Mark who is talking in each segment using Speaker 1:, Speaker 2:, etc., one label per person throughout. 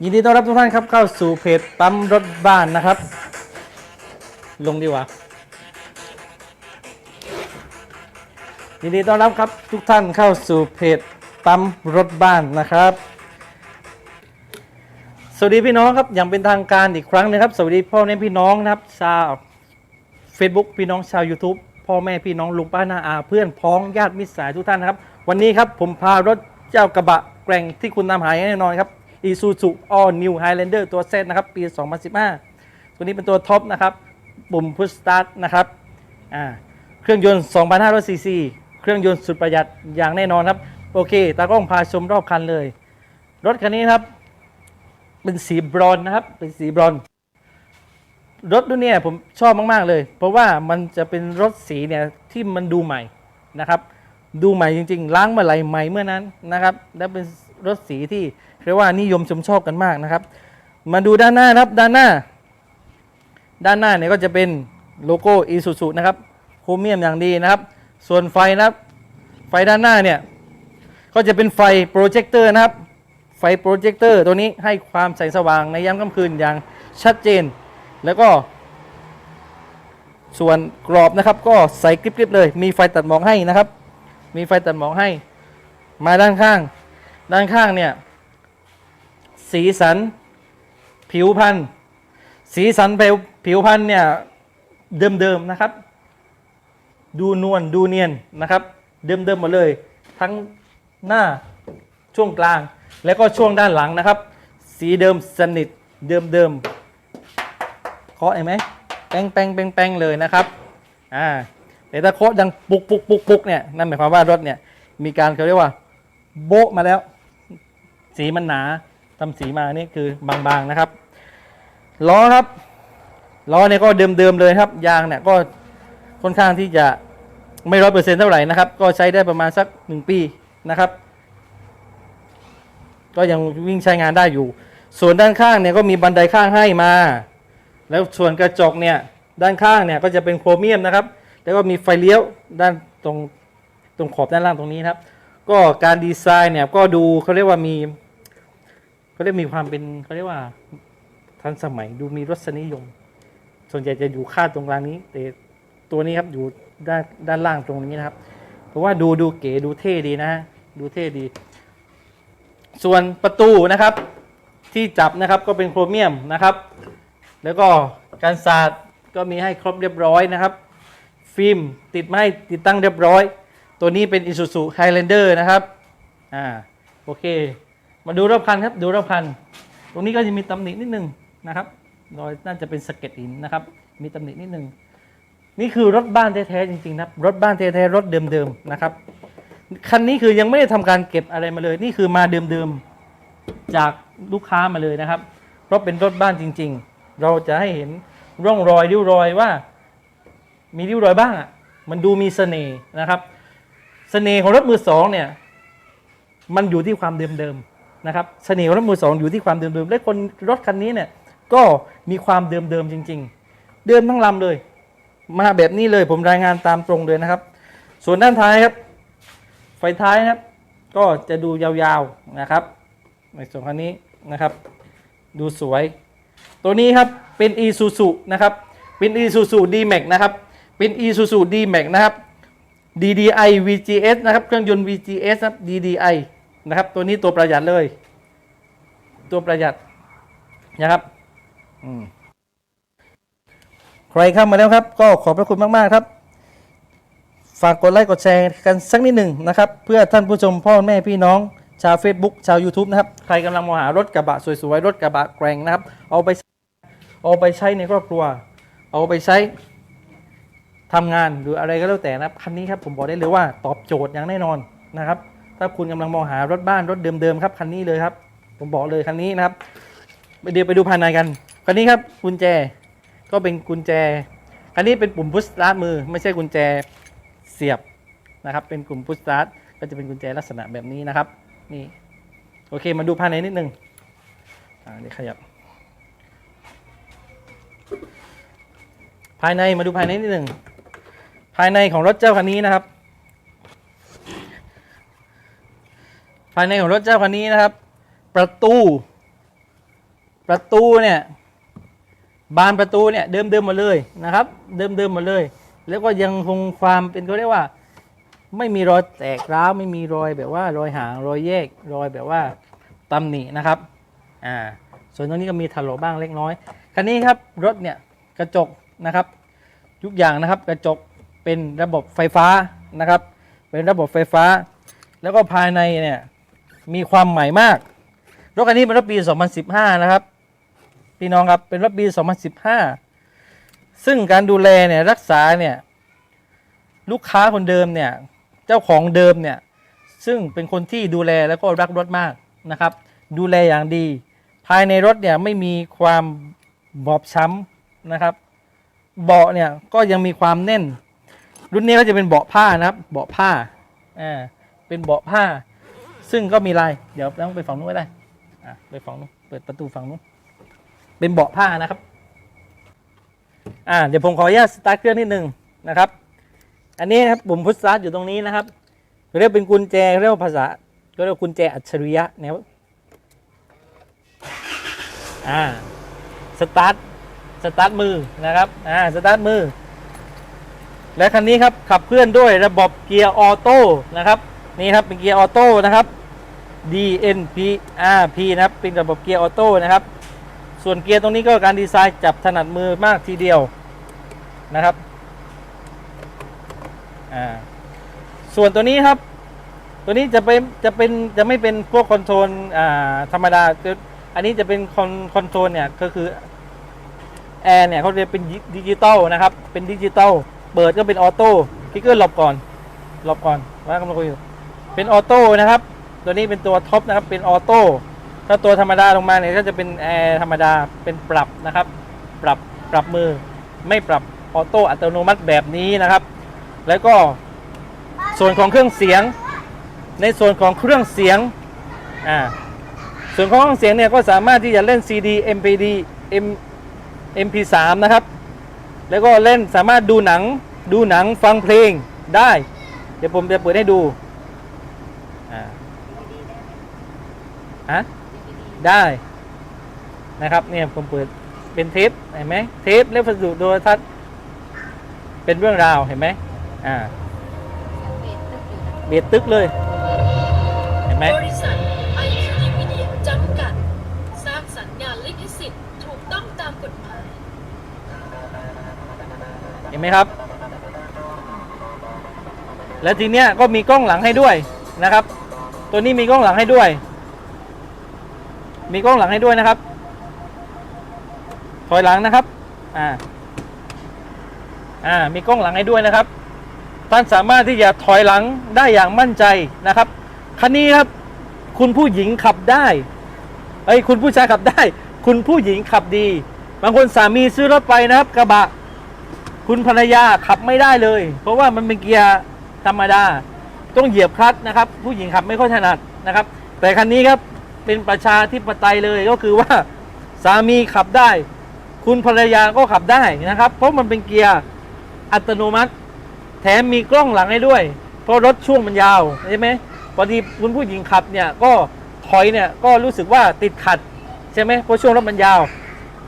Speaker 1: ยินดีต้อนรับทุกท่านครับเข้าสู่เพจปั๊มรถบ้านนะครับ ลงดีกว่า ยินดีต้อนรับครับทุกท่านเข้าสู่เพจปั๊มรถบ้านนะครับ สวัสดีพี่น้องครับอย่างเป็นทางการอีกครั้งนะครับ สวัสดีพ่อแม่พี่น้องนะครับชาว Facebook พี่น้องชาว YouTube พ่อแม่พี่น้องลุงป้านาอา เพื่อนพ้องญาติมิตรสายทุกท่านนะครับ วันนี้ครับผมพารถเจ้ากระบะแกร่งที่คุณตามหาอย่างแน่นอนครับ Isuzu All New Highlander ตัวเซตนะครับ ปี 2015 ตัวนี้เป็นตัวท็อปนะครับ ปุ่ม Push Start นะครับอ่าเครื่องยนต์ 2,500 ซีซี เครื่องยนต์สุดประหยัดอย่างแน่นอนครับ โอเค ตากล้องพาชมรอบคันเลย รถคันนี้ครับ เป็นสีบรอนนะครับ เป็นสีบรอนรถรุ่นเนี้ผมชอบมาก ๆ เลย เพราะว่ามันจะเป็นรถสีเนี่ยที่มันดูใหม่นะครับ ดูใหม่จริง ๆ ล้างเมื่อไหร่ใหม่เมื่อนั้นนะครับ และเป็น รถสีที่เรียกว่านิยมชมชอบกันมากนะครับ มาดูด้านหน้าครับด้านหน้า ด้านหน้าเนี่ยก็จะเป็นโลโก้อีซูซูนะครับโครเมียมอย่างดีนะครับ ส่วนไฟนะครับ ไฟด้านหน้าเนี่ยก็จะเป็นไฟโปรเจคเตอร์นะครับ ไฟโปรเจคเตอร์ตัวนี้ให้ความแสงสว่างในยามค่ำคืนอย่างชัดเจน แล้วก็ ส่วนกรอบนะครับ ก็ใสกริบๆเลย มีไฟตัดหมอกให้นะครับ มีไฟตัดหมอกให้ มาด้านข้าง ด้านข้างเนี่ย สีสันผิวพันธุ์สีสันผิวผิวพันธุ์เนี่ยเดิมๆนะครับ ดูนวลดูเนียนนะครับ เดิมๆหมดเลย ทั้งหน้าช่วงกลาง แล้วก็ช่วงด้านหลังนะครับ สีเดิมสนิทเดิมๆเคาะเห็นไหมแป้งแป้งแป้งแป้งเลยนะครับอ่าแต่ถ้าเคาะดังปุกปุกปุกปุกเนี่ยนั่นหมายความว่ารถเนี่ยมีการเขาเรียกว่า โบะมาแล้ว สีมันหนาทำสีมานี่คือบางๆนะครับล้อครับล้อเนี่ยก็เดิมๆเลยครับ ยางเนี่ยก็ค่อนข้างที่จะไม่ร้อยเปอร์เซ็นต์เท่าไหร่นะครับ ก็ใช้ได้ประมาณสักหนึ่งปีนะครับ ก็ยังวิ่งใช้งานได้อยู่ ส่วนด้านข้างเนี่ยก็มีบันไดข้างให้มา แล้วส่วนกระจกเนี่ยด้านข้างเนี่ยก็จะเป็นโครเมียมนะครับ แล้วก็มีไฟเลี้ยวด้านตรงตรงขอบด้านล่างตรงนี้ครับ ก็การดีไซน์เนี่ยก็ดูเขาเรียกว่ามี เขาเรียกมีความเป็นเขาเรียกว่าทันสมัยดูมีรสนิยม ส่วนใหญ่จะอยู่ค่าดตรงกลางนี้ แต่ตัวนี้ครับอยู่ด้านด้านล่างตรงนี้นะครับ เพราะว่าดูดูเก๋ดูเท่ดีนะฮะดูเท่ดี ส่วนประตูนะครับที่จับนะครับก็เป็นโครเมียมนะครับ แล้วก็การสาดก็มีให้ครบเรียบร้อยนะครับ ฟิล์มติดมาให้ติดตั้งเรียบร้อย ตัวนี้เป็น Isuzu Highlander นะครับ อ่า โอเค มาดูรอบคันครับ ดูรอบคัน ตรงนี้ก็จะมีตำหนินิดนึงนะครับรอยน่าจะเป็นสะเก็ดหินนะครับ มีตำหนินิดนึง นี่คือรถบ้านแท้ๆจริงๆนะรถบ้านแท้ๆรถเดิมๆนะครับ คันนี้คือยังไม่ได้ทำการเก็บอะไรมาเลย นี่คือมาเดิมๆจากลูกค้ามาเลยนะครับ เพราะเป็นรถบ้านจริง ๆ เราจะให้เห็นร่องรอยริ้วรอยว่า มีริ้วรอยบ้างอะมันดูมีเสน่ห์นะครับ เสน่ห์ของรถมือสองเนี่ย มันอยู่ที่ความเดิมๆ นะครับเสน่ห์ของรถมือสองอยู่ที่ความเดิมๆและคนรถคันนี้เนี่ยก็มีความเดิมๆจริง ๆ เดิมทั้งลำเลย มาแบบนี้เลยผมรายงานตามตรงเลยนะครับ ส่วนด้านท้ายครับ ไฟท้ายนะครับ ก็จะดูยาวๆนะครับในส่วนคันนี้นะครับ ดูสวย ตัวนี้ครับเป็น Isuzu นะครับเป็น Isuzu D-Max นะครับเป็น Isuzu D-Max นะครับ DDI VGS นะครับเครื่องยนต์ VGS นะครับ DDI นะครับ ตัวนี้ตัวประหยัดเลย ตัวประหยัดนะครับใครเข้ามาแล้วครับ ก็ขอบพระคุณมาก ๆ ครับ ฝากกดไลค์กดแชร์กันสักนิดหนึ่งนะครับ เพื่อท่านผู้ชมพ่อแม่พี่น้อง ชาว Facebook ชาว YouTube นะครับ ใครกำลังมองหารถกระบะสวย ๆ รถกระบะแกร่งนะครับ เอาไปเอาไปใช้ในครอบครัว เอาไปใช้ทำงานหรืออะไรก็แล้วแต่นะครับคันนี้ครับผมบอกได้เลยว่าตอบโจทย์อย่างแน่นอนนะครับ ถ้าคุณกำลังมองหารถบ้านรถเดิมๆครับคันนี้เลยครับ ผมบอกเลยคันนี้นะครับเดี๋ยวไปดูภายในกันคันนี้ครับกุญแจก็เป็นกุญแจคันนี้เป็นปุ่มพุชสตาร์ทมือ ไม่ใช่กุญแจเสียบนะครับ เป็นกลุ่มพุชสตาร์ทก็จะเป็นกุญแจลักษณะแบบนี้นะครับ นี่โอเคมาดูภายในนิดนึงอ่าเดี๋ยวขยับ ภายในมาดูภายในนิดหนึ่งภายในของรถเจ้าคันนี้นะครับ ภายในของรถเจ้าคันนี้นะครับ ประตู ประตูเนี่ยบานประตูเนี่ยเดิมเดิมมาเลยนะครับ เดิมเดิมมาเลย แล้วก็ยังคงความเป็นเขาเรียกว่า ไม่มีรอยแตกร้าวไม่มีรอยแบบว่ารอยหางรอยแยกรอยแบบว่าตำหนินะครับอ่าส่วนตรงนี้ก็มีถลอกบ้างเล็กน้อยคันนี้ครับรถเนี่ยกระจกนะครับ ทุกอย่างนะครับกระจกเป็นระบบไฟฟ้านะครับ เป็นระบบไฟฟ้า แล้วก็ภายในเนี่ย มีความใหม่มากรถคันนี้เป็นรถปี 2015 นะครับ พี่น้องครับเป็นรถปี 2015 ซึ่งการดูแลเนี่ยรักษาเนี่ยลูกค้าคนเดิมเนี่ยเจ้าของเดิมเนี่ยซึ่งเป็นคนที่ดูแลแล้วก็รักรถมากนะครับ ดูแลอย่างดี ภายในรถเนี่ยไม่มีความบอบช้ำนะครับ เบาะเนี่ยก็ยังมีความแน่น รุ่นนี้ก็จะเป็นเบาะผ้านะครับ เบาะผ้าอ่าเป็นเบาะผ้า ซึ่งก็มีลาย เดี๋ยวต้องไปฝั่งนู้นก็ได้อะไปฝั่งนู้นเปิดประตูฝั่งนู้นเป็นเบาะผ้านะครับอ่าเดี๋ยวผมขออนุญาตสตาร์ทเครื่องนิดนึงนะครับ อันนี้นะครับปุ่มพุทสตาร์ทอยู่ตรงนี้นะครับเรียกเป็นกุญแจเรียกว่าภาษาก็เรียกกุญแจอัจฉริยะนะครับอ่าสตาร์ทสตาร์ทมือนะครับอ่าสตาร์ทมือ และคันนี้ครับขับเคลื่อนด้วยระบบเกียร์ออโต้นะครับนี่ครับเป็นเกียร์ออโต้นะครับ DNP RP นะครับเป็นระบบเกียร์ออโต้นะครับ ส่วนเกียร์ตรงนี้ก็การดีไซน์จับถนัดมือมากทีเดียวนะครับอ่าส่วนตัวนี้ครับ ตัวนี้จะเป็นจะเป็นจะไม่เป็นพวกคอนโทรลอ่าธรรมดาออันนี้จะเป็นคอนคอนโทรลเนี่ยก็คือแอร์เนี่ยเขาเรียกเป็นดิจิตอลนะครับ เป็นดิจิตอลเปิดก็เป็นออโต้คิกเกอร์หลบก่อนหลบก่อนว่ากำลังคุยอยู่เป็นออโต้นะครับ ตัวนี้เป็นตัวท็อปนะครับ เป็นออโต้ถ้าตัวธรรมดาลงมาเนี่ยก็จะเป็นแอร์ธรรมดาเป็นปรับนะครับ ปรับปรับมือไม่ปรับออโต้อัตโนมัติแบบนี้นะครับ แล้วก็ส่วนของเครื่องเสียง ในส่วนของเครื่องเสียงอ่าส่วนของเครื่องเสียงเนี่ยก็สามารถที่จะเล่น CD MPD M MP3 นะครับ แล้วก็เล่นสามารถดูหนังดูหนังฟังเพลงได้ เดี๋ยวผมจะเปิดให้ดู อ่า ฮะได้นะครับเนี่ยผมเปิดเป็นเทปเห็นไหมเทปและพัสดุโดยทัศน์เป็นเรื่องราวเห็นไหมอ่าเบียดตึกเลย เห็นไหม
Speaker 2: บริษัทไอทีวีเดียจำกัดสร้างสรรค์งานลิขสิทธิ์ถูกต้องตามกฎหมาย
Speaker 1: เห็นไหมครับ และทีเนี้ยก็มีกล้องหลังให้ด้วยนะครับ ตัวนี้มีกล้องหลังให้ด้วย มีกล้องหลังให้ด้วยนะครับ ถอยหลังนะครับ อ่า อ่า มีกล้องหลังให้ด้วยนะครับ ท่านสามารถที่จะถอยหลังได้อย่างมั่นใจนะครับ คันนี้ครับ คุณผู้หญิงขับได้เอ้ยคุณผู้ชายขับได้ คุณผู้หญิงขับดี บางคนสามีซื้อรถไปนะครับ กระบะ คุณภรรยาขับไม่ได้เลย เพราะว่ามันเป็นเกียร์ธรรมดา ต้องเหยียบคลัตช์นะครับ ผู้หญิงขับไม่ค่อยถนัดนะครับ แต่คันนี้ครับ เป็นประชาธิปไตยเลยก็คือว่าสามีขับได้ คุณภรรยาก็ขับได้นะครับ เพราะมันเป็นเกียร์อัตโนมัติ แถมมีกล้องหลังให้ด้วย เพราะรถช่วงมันยาวใช่ไหมพอดีคุณผู้หญิงขับเนี่ยก็ถอยเนี่ยก็รู้สึกว่าติดขัดใช่ไหมเพราะช่วงรถมันยาว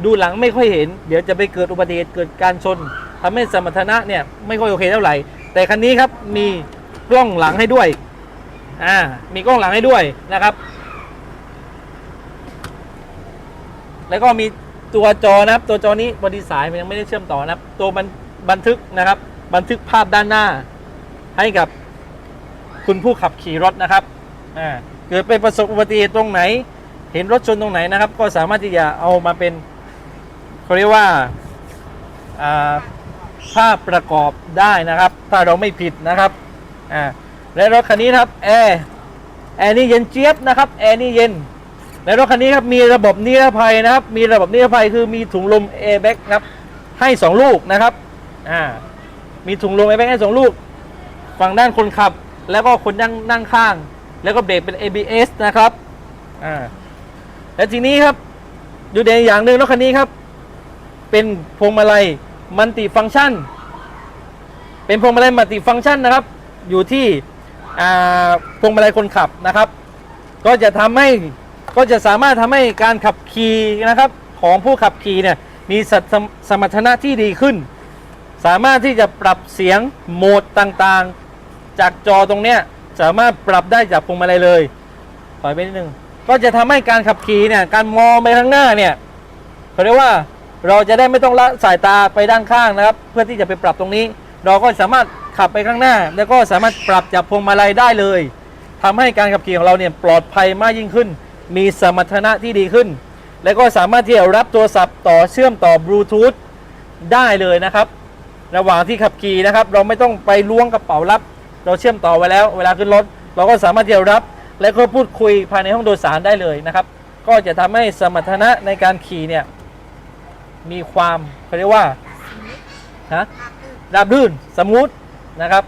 Speaker 1: ดูหลังไม่ค่อยเห็น เดี๋ยวจะไปเกิดอุบัติเหตุเกิดการชนทำให้สมรรถนะเนี่ยไม่ค่อยโอเคเท่าไหร่ แต่คันนี้ครับมีกล้องหลังให้ด้วยอ่ามีกล้องหลังให้ด้วยนะครับ แล้วก็มีตัวจอนะครับ ตัวจอนี้บอดี้สายมันยังไม่ได้เชื่อมต่อนะครับ ตัวบันบันทึกนะครับ บันทึกภาพด้านหน้า ให้กับคุณผู้ขับขี่รถนะครับอ่าเกิดไปประสบอุบัติเหตุตรงไหน เห็นรถชนตรงไหนนะครับ ก็สามารถที่จะเอามาเป็นเขาเรียกว่าอ่าภาพประกอบได้นะครับ ถ้าเราไม่ผิดนะครับอ่าและรถคันนี้ครับแอร์แอร์นี่เย็นเจี๊ยบนะครับแอร์นี่เย็น และรถคันนี้ครับมีระบบนิรภัยนะครับ มีระบบนิรภัยคือมีถุงลม a อ r b a g ครับให้ 2 ลูกนะครับอ่ามีถุงลม a อ r b a g ให้ 2 ลูก ฝั่งด้านคนขับ แล้วก็คนนั่งนั่งข้าง แล้วก็เบรกเป็น ABS นะครับอ่าและทีนี้ครับดูเด่นอย่างหนึ่งรถคันนี้ครับ เป็นพวงมาลัยมัลติฟังก์ชัน เป็นพวงมาลัยมัลติฟังก์ชันนะครับ อยู่ที่อ่าพวงมาลัยคนขับนะครับ ก็จะทำให้ ก็จะสามารถทำให้การขับขี่นะครับของผู้ขับขี่เนี่ยมีสสมสมรรถนะที่ดีขึ้น สามารถที่จะปรับเสียงโหมดต่างๆ จากจอตรงเนี้ยสามารถปรับได้จากพวงมาลัยเลยถอยไปนิดนึงก็จะทำให้การขับขี่เนี่ยการมองไปข้างหน้าเนี่ยเขาเรียกว่าเราจะได้ไม่ต้องละสายตาไปด้านข้างนะครับ เพื่อที่จะไปปรับตรงนี้ เราก็สามารถขับไปข้างหน้า แล้วก็สามารถปรับจากพวงมาลัยได้เลยทำให้การขับขี่ของเราเนี่ยปลอดภัยมากยิ่งขึ้น มีสมรรถนะที่ดีขึ้น แล้วก็สามารถที่จะรับโทรศัพท์ต่อเชื่อมต่อบลูทูธได้เลยนะครับ ระหว่างที่ขับขี่นะครับ เราไม่ต้องไปล้วงกระเป๋ารับ เราเชื่อมต่อไว้แล้ว เวลาขึ้นรถ เราก็สามารถที่จะรับ และก็พูดคุยภายในห้องโดยสารได้เลยนะครับ ก็จะทำให้สมรรถนะในการขี่เนี่ยมีความเขาเรียกว่าฮะราบรื่นสมูทนะครับ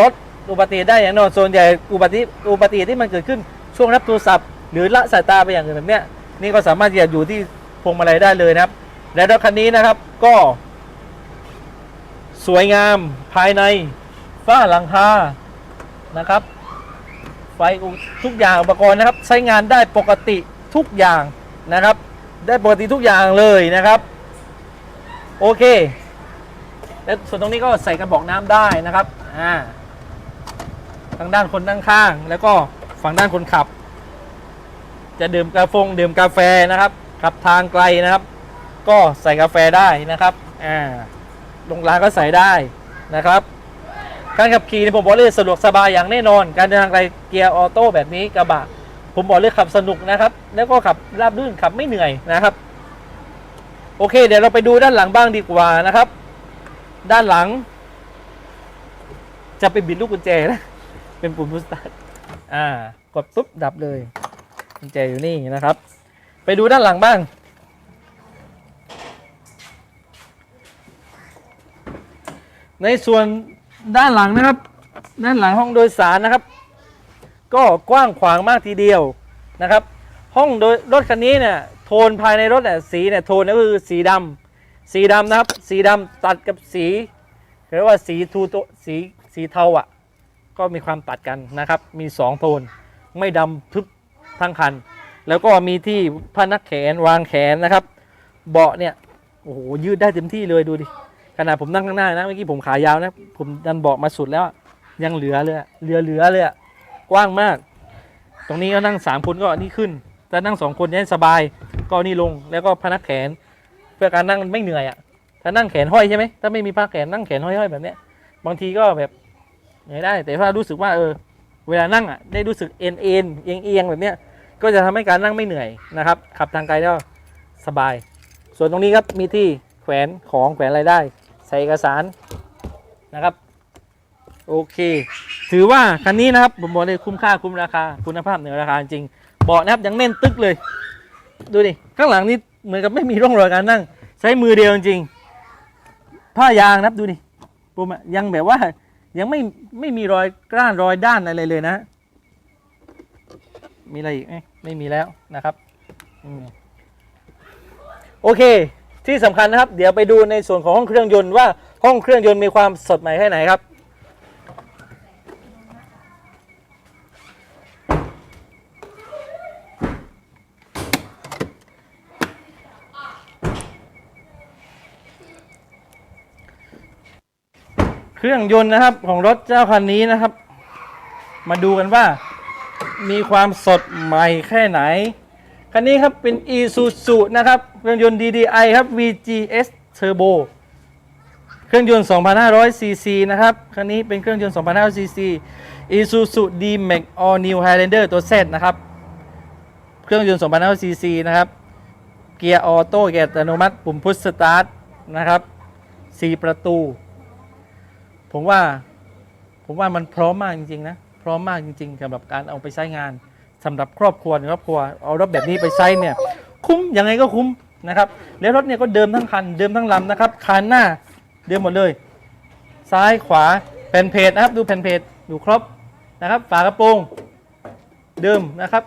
Speaker 1: ลดอุบัติเหตุได้อย่างแน่นอนส่วนใหญ่อุบัติอุบัติเหตุที่มันเกิดขึ้นช่วงรับโทรศัพท์ หรือละสายตาไปอย่างอื่นแบบเนี้ยนี่ก็สามารถที่จะอยู่ที่พวงมาลัยได้เลยนะครับ และรถคันนี้นะครับก็ สวยงามภายในฝ้าหลังคานะครับ ไฟทุกอย่างอุปกรณ์นะครับ ใช้งานได้ปกติทุกอย่างนะครับ ได้ปกติทุกอย่างเลยนะครับ โอเคแล้วส่วนตรงนี้ก็ใส่กระบอกน้ำได้นะครับอ่าทางด้านคนนั่งข้าง แล้วก็ฝั่งด้านคนขับ จะดื่มกาแฟดื่มกาแฟนะครับขับทางไกลนะครับ ก็ใส่กาแฟได้นะครับอ่าลงรางก็ใส่ได้นะครับ การขับขี่เนี่ยผมบอกเลยสะดวกสบายอย่างแน่นอน การเดินทางไกลเกียร์ออโต้แบบนี้กระบะผมบอกเลยขับสนุกนะครับ แล้วก็ขับราบรื่นขับไม่เหนื่อยนะครับ โอเค เดี๋ยวเราไปดูด้านหลังบ้างดีกว่านะครับ ด้านหลัง จะไปบิดลูกกุญแจนะเป็นปุ่มพุชสตาร์ทอ่ากดปุ๊บดับเลย ญแจอยู่นี่นะครับ ไปดูด้านหลังบ้าง ในส่วนด้านหลังนะครับ ด้านหลังห้องโดยสารนะครับ ก็กว้างขวางมากทีเดียวนะครับ ห้องโดยรถคันนี้เนี่ยโทนภายในรถเนี่ยสีเนี่ยโทนก็คือสีดำสีดำนะครับ สีดำตัดกับสีเรียกว่าสีทูโตสีสีเทาอะก็มีความตัดกันนะครับ มีสองโทน ไม่ดำทึบ ทั้งคัน แล้วก็มีที่พนักแขนวางแขนนะครับ เบาะเนี่ยโอ้โหยืดได้เต็มที่เลยดูดิขนาดผมนั่งข้างหน้านะเมื่อกี้ผมขายาวนะ ผมดันเบาะมาสุดแล้วยังเหลือเลยเหลือเหลือเลยกว้างมาก ตรงนี้ก็นั่งสามคนก็นนี้ขึ้นแต่นั่งสองคนจะได้สบายก็นี่ลงแล้วก็พนักแขน เพื่อการนั่งไม่เหนื่อยอะถ้านั่งแขนห้อยใช่ไหมถ้าไม่มีพนักแขนนั่งแขนห้อยๆแบบเนี้ยบางทีก็แบบเหนื่อยได้ แต่ถ้ารู้สึกว่าเออ เวลานั่งอะได้รู้สึกเอ็นเอ็นเอียงเอียงแบบเนี้ยก็จะทำให้การนั่งไม่เหนื่อยนะครับ ขับทางไกลก็สบาย ส่วนตรงนี้ครับมีที่แขวนของแขวนอะไรได้ ใส่เอกสารนะครับโอเค ถือว่าคันนี้นะครับผมบอกเลยคุ้มค่าคุ้มราคาคุณภาพเหนือราคาจริงเบาะนะครับยังแน่นตึกเลย ดูดิข้างหลังนี่เหมือนกับไม่มีร่องรอยการนั่ง ใช้มือเดียวจริงผ้ายางนะครับดูดิผมยังแบบว่า ยังไม่ไม่มีรอยกล้านรอยด้านอะไรเลยนะ มีอะไรอีกไหมไม่มีแล้วนะครับอโอเค ที่สำคัญนะครับ เดี๋ยวไปดูในส่วนของห้องเครื่องยนต์ว่าห้องเครื่องยนต์มีความสดใหม่แค่ไหนครับ เครื่องยนต์นะครับของรถเจ้าคันนี้นะครับ มาดูกันว่า มีความสดใหม่แค่ไหน คันนี้ครับเป็น Isuzu นะครับ เครื่องยนต์ DDI ครับ VGS Turbo เครื่องยนต์ 2,500 cc นะครับ คันนี้เป็นเครื่องยนต์ 2,500 cc Isuzu D-Max All New Highlander ตัว Z นะครับ เครื่องยนต์ 2,500 cc นะครับ เกียร์ออโต้เกียร์อัตโนมัติ ปุ่มพุชสตาร์ทนะครับ 4 ประตู ผมว่าผมว่ามันพร้อมมากจริงๆนะพร้อมมากจริงๆสำหรับการเอาไปใช้งานสำหรับครอบครัวครอบครัวเอารถแบบนี้ไปใช้เนี่ยคุ้มยังไงก็คุ้มนะครับแล้วรถเนี่ยก็เดิมทั้งคันเดิมทั้งลำนะครับคันหน้าเดิมหมดเลย ซ้ายขวาแผ่นเพจนะครับ ดูแผ่นเพจดูครบนะครับ ฝากระโปรงเดิมนะครับ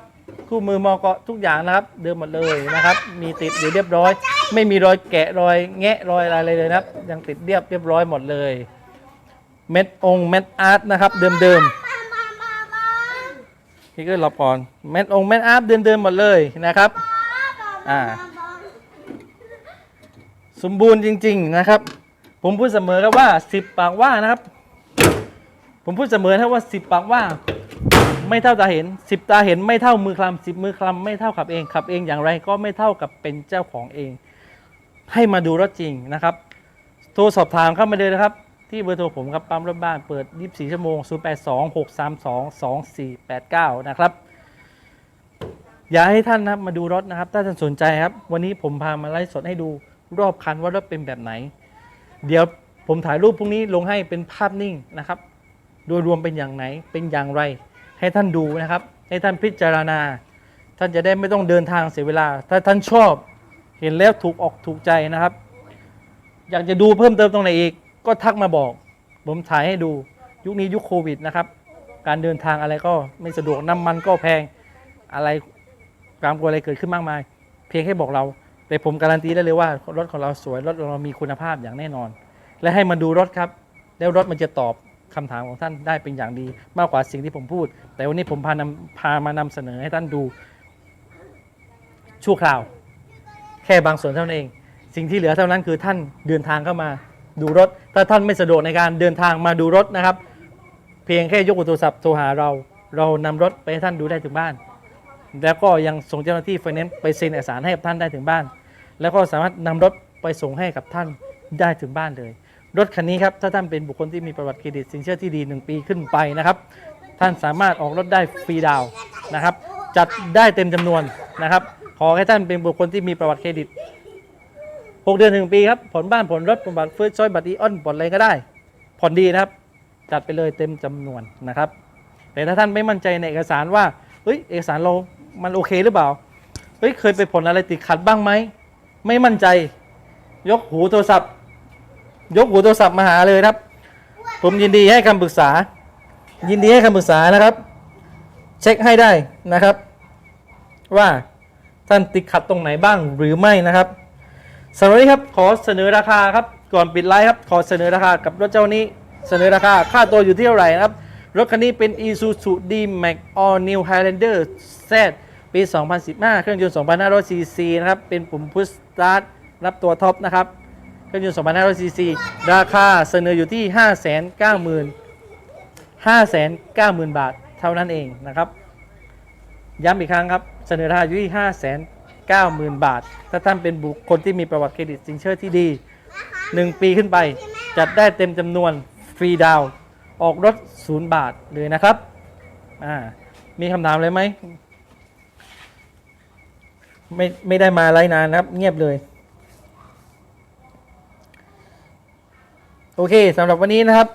Speaker 1: คู่มือมอเกทุกอย่างนะครับ เดิมหมดเลยนะครับ มีติดอยู่เรียบร้อย ไม่มีรอยแกะรอยแงะรอยอะไรเลยนะครับ ยังติดเรียบเรียบร้อยหมดเลย เม็ดองเม็ดอาร์ตนะครับ เดิมๆพี่ก็หลบก่อนแมนองแมนอาร์เดินเดินๆหมดเลยนะครับอ่าสมบูรณ์จริง ๆนะครับ ผมพูดเสมอครับว่าสิบปากว่านะครับ ผมพูดเสมอนะครับว่าสิบปากว่า ไม่เท่าตาเห็นสิบตาเห็นไม่เท่ามือคลำสิบมือคลำไม่เท่าขับเองขับเองอย่างไรก็ไม่เท่ากับเป็นเจ้าของเอง ให้มาดูรถจริงนะครับ โทรสอบถามเข้ามาเลยนะครับ ที่เบอร์โทรผมครับปั๊มรถบ้านเปิด 24 ชั่วโมง 0826322489 นะครับ อยากให้ท่านนะครับมาดูรถนะครับ ถ้าท่านสนใจครับ วันนี้ผมพามาไลฟ์สดให้ดูรอบคันว่ารถเป็นแบบไหน เดี๋ยวผมถ่ายรูปพรุ่งนี้ลงให้เป็นภาพนิ่งนะครับ โดยรวมเป็นอย่างไหนเป็นอย่างไร ให้ท่านดูนะครับ ให้ท่านพิจารณา ท่านจะได้ไม่ต้องเดินทางเสียเวลา ถ้าท่านชอบ เห็นแล้วถูกออกถูกใจนะครับ อยากจะดูเพิ่มเติมตรงไหนอีก ก็ทักมาบอก ผมถ่ายให้ดูยุคนี้ยุคโควิดนะครับ การเดินทางอะไรก็ไม่สะดวกน้ำมันก็แพงอะไรความกลัวอะไรเกิดขึ้นมากมาย เพียงแค่บอกเรา แต่ผมการันตีได้เลยว่ารถของเราสวยรถเรามีคุณภาพอย่างแน่นอน และให้มาดูรถครับ แล้วรถมันจะตอบคำถามของท่านได้เป็นอย่างดีมากกว่าสิ่งที่ผมพูด แต่วันนี้ผมพานำพามานำเสนอให้ท่านดู ชั่วคราว แค่บางส่วนเท่านั้นเอง สิ่งที่เหลือเท่านั้นคือท่านเดินทางเข้ามา ดูรถ ถ้าท่านไม่สะดวกในการเดินทางมาดูรถนะครับ เพียงแค่ยกโทรศัพท์โทรหาเรา เรานำรถไปให้ท่านดูได้ถึงบ้าน แล้วก็ยังส่งเจ้าหน้าที่ไฟแนนซ์ไปเซ็นเอกสารให้กับท่านได้ถึงบ้าน แล้วก็สามารถนำรถไปส่งให้กับท่านได้ถึงบ้านเลย รถคันนี้ครับ ถ้าท่านเป็นบุคคลที่มีประวัติเครดิตสินเชื่อที่ดี 1 ปีขึ้นไปนะครับ ท่านสามารถออกรถได้ฟรีดาวน์นะครับ จัดได้เต็มจำนวนนะครับ ขอให้ท่านเป็นบุคคลที่มีประวัติเครดิต 6เดือนถึงปีครับ ผ่อนบ้านผ่อนรถผ่อนบัตรเฟิร์สชอยบัตรอีออนผ่อนอะไรก็ได้ ผ่อนดีนะครับ จัดไปเลยเต็มจำนวนนะครับ แต่ถ้าท่านไม่มั่นใจในเอกสารว่าเฮ้ยเอกสารเรา มันโอเคหรือเปล่าเฮ้ยเคยไปผลอะไรติดขัดบ้างไหม ไม่มั่นใจ ยกหูโทรศัพท์ ยกหูโทรศัพท์มาหาเลยครับ ผมยินดีให้คำปรึกษา ยินดีให้คำปรึกษานะครับ เช็คให้ได้นะครับ ว่าท่านติดขัดตรงไหนบ้างหรือไม่นะครับ สำหรับวันนี้ครับ ขอเสนอราคาครับ ก่อนปิดไลฟ์ครับ ขอเสนอราคากับรถเจ้านี้ เสนอราคา ค่าตัวอยู่ที่เท่าไหร่นะครับ รถคันนี้เป็น Isuzu D-Max All New Highlander Z ปี 2015 เครื่องยนต์ 2,500 cc นะครับ เป็นปุ่ม Push Start รับตัวท็อปนะครับ เครื่องยนต์ 2,500 cc ราคาเสนออยู่ที่ 590,000 590,000 บาทเท่านั้นเองนะครับ ย้ำอีกครั้งครับ เสนอราคาอยู่ที่ 590,000 90,000 บาท ถ้าท่านเป็นบุคคลที่มีประวัติเครดิตสินเชื่อที่ดี 1 ปีขึ้นไป จัดได้เต็มจำนวนฟรีดาวน์ออกรถ 0 บาทเลยนะครับอ่ามีคำถามอะไรไหมไม่ไม่ได้มาไลฟ์นานนะครับ เงียบเลย โอเคสำหรับวันนี้นะครับ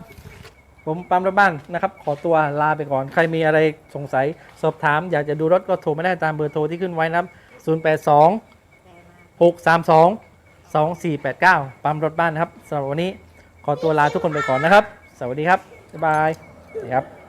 Speaker 1: ผมปั๊มรถบ้านนะครับ ขอตัวลาไปก่อน ใครมีอะไรสงสัย สอบถาม อยากจะดูรถก็โทรมาได้ตามเบอร์โทรที่ขึ้นไว้นะครับ 082 632 2489 ปั๊มรถบ้านนะครับสำหรับวันนี้ขอตัวลาทุกคนไปก่อนนะครับ สวัสดีครับ บ๊ายบายสวัสดีครับ